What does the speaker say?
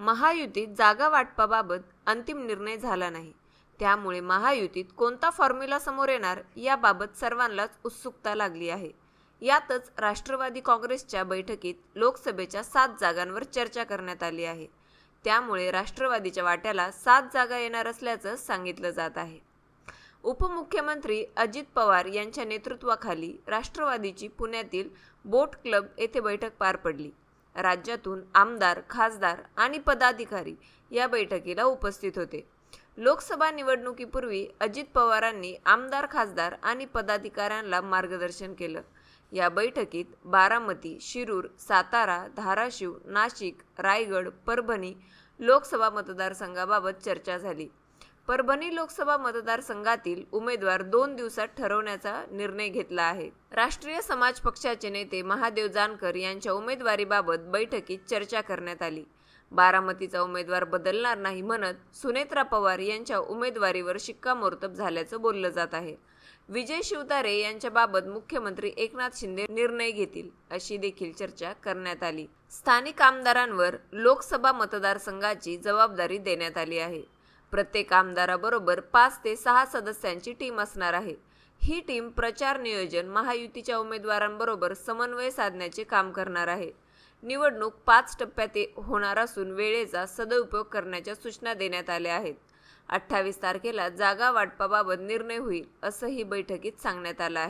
महायुतीत जागा वाटपाबाबत अंतिम निर्णय झाला नाही. त्यामुळे महायुतीत कोणता फॉर्म्युला समोर येणार याबाबत सर्वांनाच उत्सुकता लागली आहे. यातच राष्ट्रवादी काँग्रेसच्या बैठकीत लोकसभेच्या सात जागांवर चर्चा करण्यात आली आहे. त्यामुळे राष्ट्रवादीच्या वाट्याला सात जागा येणार असल्याचं सांगितलं जात आहे. उपमुख्यमंत्री अजित पवार यांच्या नेतृत्वाखाली राष्ट्रवादीची पुण्यातील बोट क्लब येथे बैठक पार पडली. राज्यातून आमदार खासदार आणि पदाधिकारी या बैठकीला उपस्थित होते. लोकसभा निवडणुकीपूर्वी अजित पवारांनी आमदार खासदार आणि पदाधिकाऱ्यांना मार्गदर्शन केलं. या बैठकीत बारामती शिरूर सातारा धाराशिव नाशिक रायगड परभणी लोकसभा मतदारसंघाबाबत चर्चा झाली. परभणी लोकसभा मतदारसंघातील उमेदवार दोन दिवसात ठरवण्याचा निर्णय घेतला आहे. राष्ट्रीय समाज पक्षाचे नेते महादेव जानकर यांच्या उमेदवारीबाबत बैठकीत चर्चा करण्यात आली. बारामतीचा उमेदवार बदलणार नाही म्हणत सुनेत्रा पवार यांच्या उमेदवारीवर शिक्कामोर्तब झाल्याचं बोललं जात आहे. विजय शिवतारे यांच्याबाबत मुख्यमंत्री एकनाथ शिंदे निर्णय घेतील अशी देखील चर्चा करण्यात आली. स्थानिक आमदारांवर लोकसभा मतदारसंघाची जबाबदारी देण्यात आली आहे. प्रत्येक आमदाराबरोबर पाच ते सहा सदस्यांची टीम असणार आहे. ही टीम प्रचार नियोजन महायुतीच्या उमेदवारांबरोबर समन्वय साधण्याचे काम करणार आहे. निवडणूक पाच टप्प्यात होणार असून वेळेचा सदुपयोग करण्याच्या सूचना देण्यात आल्या आहेत. अठ्ठावीस तारखेला जागा वाटपाबाबत निर्णय होईल असंही बैठकीत सांगण्यात आलं आहे.